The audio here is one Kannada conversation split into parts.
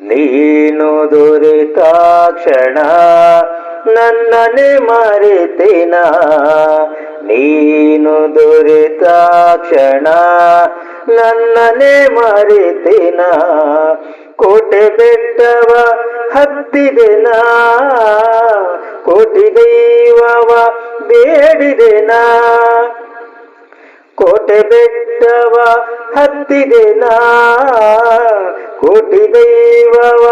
ನೀನು ದುರಿತಾಕ್ಷಣ ನನ್ನನೆ ಮರೆತಿನ ನೀನು ದುರಿತಾಕ್ಷಣ ನನ್ನನೆ ಮರೆತಿನ ಕೋಟೆ ಬೆಟ್ಟವ ಹತ್ತಿದೆನ ಕೋಟಿ ದೈವವ ಬೇಡಿದೆನ ಕೋಟೆ ಬೆಟ್ಟವ ನಾ ಕೋಟಿ ದೈವವ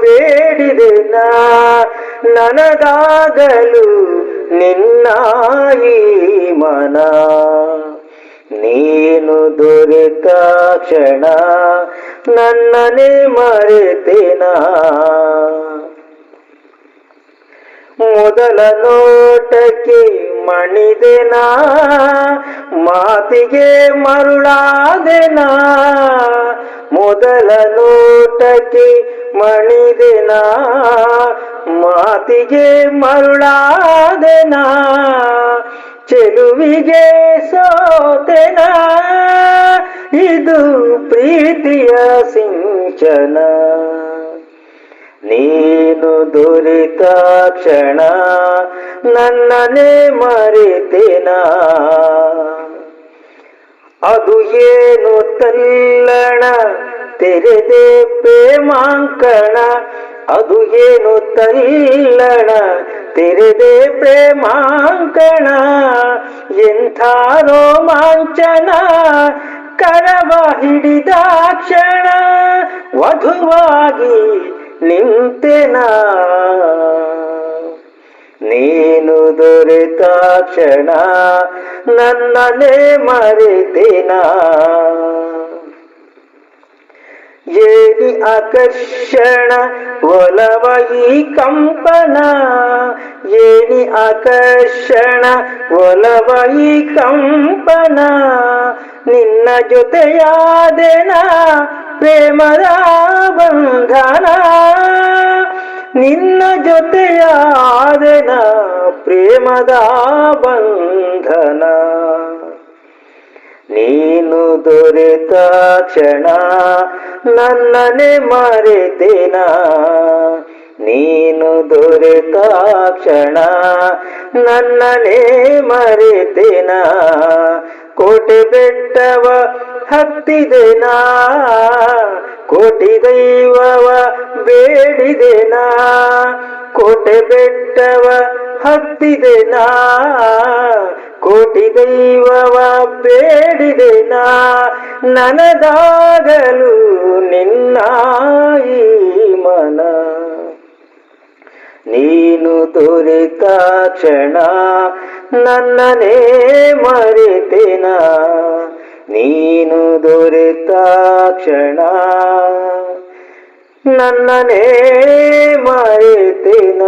ಬೇಡಿದೆ ನನಗಾಗಲು ನಿನ್ನಾಯಿ ಮನ. ನೀನು ದೊರೆತ ಕ್ಷಣ ನನ್ನನೆ ಮರೆತಿನ? ಮೊದಲ ನೋಟಕ್ಕೆ ಮಣಿದೆನ? ಮಾತಿಗೆ ಮರುಳಾದೆನ? ಮೊದಲ ನೋಟಕ್ಕೆ ಮಣಿದೆನ? ಮಾತಿಗೆ ಮರುಳಾದೆನ? ಚೆಲುವಿಗೆ ಸೋತೆನ? ಇದು ಪ್ರೀತಿಯ ಸಿಂಚನ? ದುರಿತ ಕ್ಷಣ ನನ್ನನೆ ಮರೆತೇನ? ಅದು ಏನು ತಲ್ಲಣ, ತೆರೆದೆ ಪ್ರೇಮಾಂಕಣ? ಅದು ಏನು ತಲ್ಲಣ, ತೆರೆದೆ ಪ್ರೇಮಾಂಕಣ? ಎಂಥ ರೋಮಾಂಚನ, ಕರವ ಹಿಡಿದ ಕ್ಷಣ ವಧುವಾಗಿ ನಿಂತೆನ? ನೀನು ದೊರೆತ ಕ್ಷಣ ನನ್ನನೆ ಮರೆತಿನ? ಏನಿ ಆಕರ್ಷಣ ಒಲವ ಈ ಕಂಪನ? ಏನಿ ಆಕರ್ಷಣ ಒಲವ ಈ ಕಂಪನ? ನಿನ್ನ ಜೊತೆಯಾದೆನ? ಪ್ರೇಮದ ಬಂಧನ, ನಿನ್ನ ಜೊತೆಯಾದನ ಪ್ರೇಮದ ಬಂಧನ. ನೀನು ದೊರೆತ ಕ್ಷಣ ನನ್ನನೆ ಮರೆತಿನ. ನೀನು ದೊರೆತ ಕ್ಷಣ ನನ್ನನೆ ಮರೆತಿನ. ಕೋಟೆ ಬೆಟ್ಟವ ಹತ್ತಿದೆನ? ಕೋಟಿ ದೈವವ ಬೇಡಿದೆನಾ? ಕೋಟೆ ಬೆಟ್ಟವ ಹತ್ತಿದೆನಾ? ಕೋಟಿ ದೈವವ ಬೇಡಿದೆನ? ನನಗಾಗಲು ನಿನ್ನಾಯಿ ಮನ. ನೀನು ದೊರೆತ ಕ್ಷಣ ನನ್ನನೇ ಮರೆತಿನ? ನೀನು ದೊರೆತ ಕ್ಷಣ. ನನ್ನನೇ ಮರೆತಿನ?